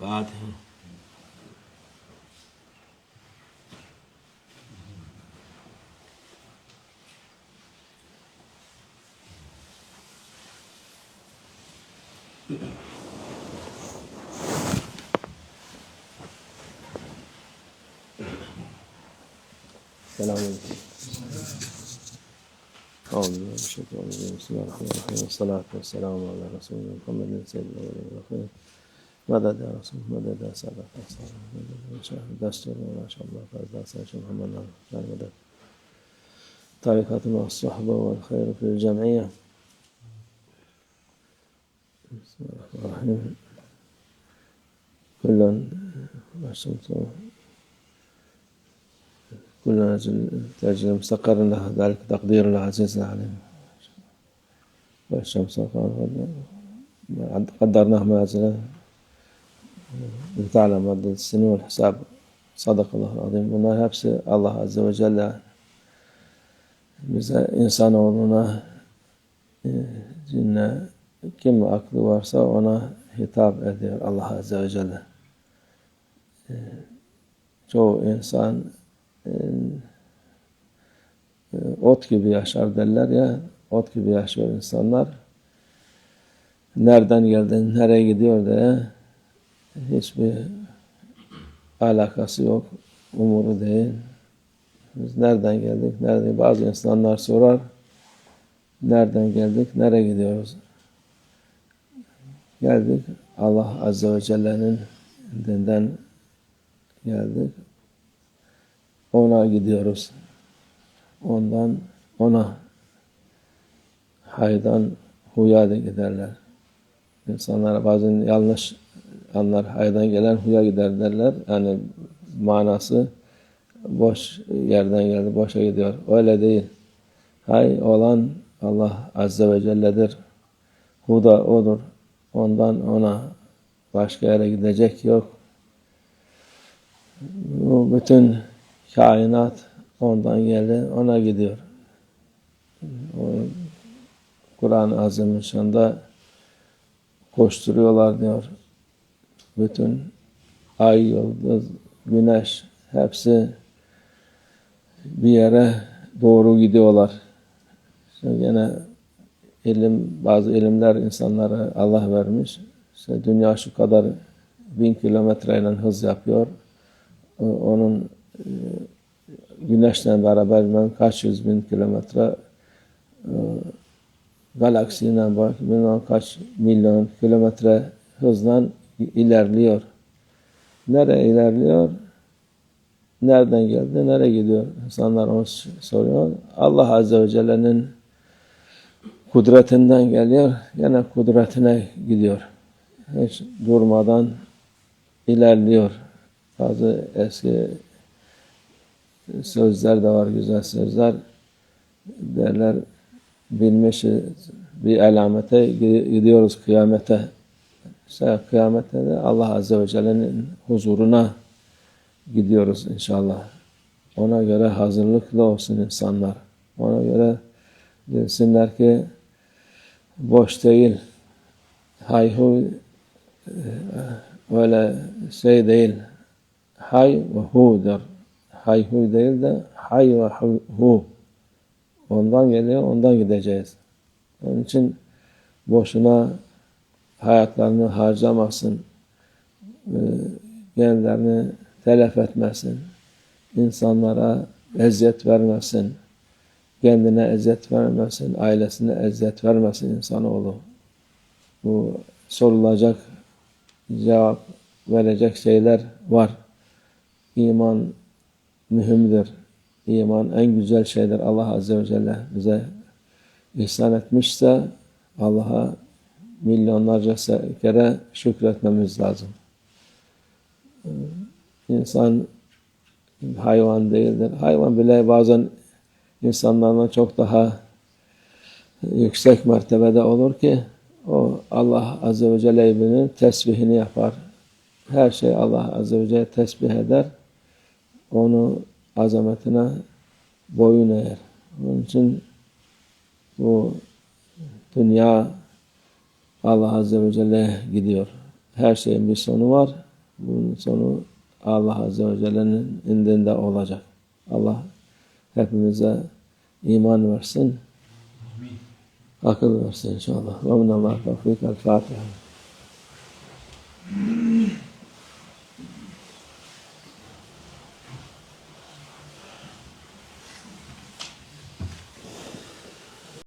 Fatiha. Selamünaleyküm. أعوذ بالله من بسم الله الرحمن الرحيم والصلاة والسلام على رسولنا محمد سيد الأولين والآخرين سادة الأنصار مدد يا شيخ دستور ما شاء الله فاز دستور شيخ محمد نعم مدد. طريقتنا والصحبة والخير في الجمعية بسم الله الرحمن الرحيم كل أحسنت كل أجل تأجل مستقر له ذلك تقدير العزيز العليم والشمس قدرناه منازله Müteala maddesini ve hesabı. Sadakallahu azim. Bunlar hepsi Allah Azze ve Celle bize insanoğluna e, cinne kim aklı varsa ona hitap ediyor Allah Azze ve Celle. E, çoğu insan e, ot gibi yaşar derler ya, ot gibi yaşıyor insanlar. Nereden geldin, nereye gidiyor diye hiçbir alakası yok, umuru değil. Biz nereden geldik, nerede? Bazı insanlar sorar, nereden geldik, nereye gidiyoruz? Geldik, Allah Azze ve Celle'nin dinden geldik. Ona gidiyoruz. Ondan ona haydan huya da giderler. İnsanlar bazen yanlış anlar. Haydan gelen huya gider derler. Yani manası boş yerden geldi, boşa gidiyor. Öyle değil. Hay olan Allah Azze ve Celle'dir. Huda O'dur. Ondan ona başka yere gidecek yok. Bu bütün kainat ondan geldi, ona gidiyor. Kur'an-ı Azimüşşan'da koşturuyorlar diyor. Bütün ay, yıldız, güneş hepsi bir yere doğru gidiyorlar. Şimdi yine ilim, bazı ilimler insanlara Allah vermiş. İşte dünya şu kadar bin kilometreyle hız yapıyor. Onun güneşle beraber bilmem kaç yüz bin kilometre e, galaksiyle bak bilmem kaç milyon kilometre hızla ilerliyor. Nereye ilerliyor? Nereden geldi? Nereye gidiyor? İnsanlar onu soruyor. Allah Azze ve Celle'nin kudretinden geliyor. Yine kudretine gidiyor. Hiç durmadan ilerliyor. Bazı eski sözler de var, güzel sözler. Derler, bilmişiz bir alamete gidiyoruz kıyamete. İşte kıyamete de Allah Azze ve Celle'nin huzuruna gidiyoruz inşallah. Ona göre hazırlıklı olsun insanlar. Ona göre bilsinler ki boş değil. Hayhu öyle şey değil. Hay ve hu'dur hayhu değil de hay ve hu. Ondan geliyor, ondan gideceğiz. Onun için boşuna hayatlarını harcamasın, genlerini telef etmesin, insanlara eziyet vermesin, kendine eziyet vermesin, ailesine eziyet vermesin insanoğlu. Bu sorulacak cevap verecek şeyler var. İman mühimdir. İman en güzel şeydir. Allah Azze ve Celle bize ihsan etmişse Allah'a milyonlarca kere şükretmemiz lazım. İnsan hayvan değildir. Hayvan bile bazen insanlardan çok daha yüksek mertebede olur ki o Allah Azze ve Celle'nin tesbihini yapar. Her şey Allah Azze ve Celle tesbih eder onu azametine boyun eğer. Onun için bu dünya Allah Azze ve Celle gidiyor. Her şeyin bir sonu var. Bunun sonu Allah Azze ve Celle'nin indinde olacak. Allah hepimize iman versin. Akıl versin inşallah. Ve minallah tevfik. El Fatiha.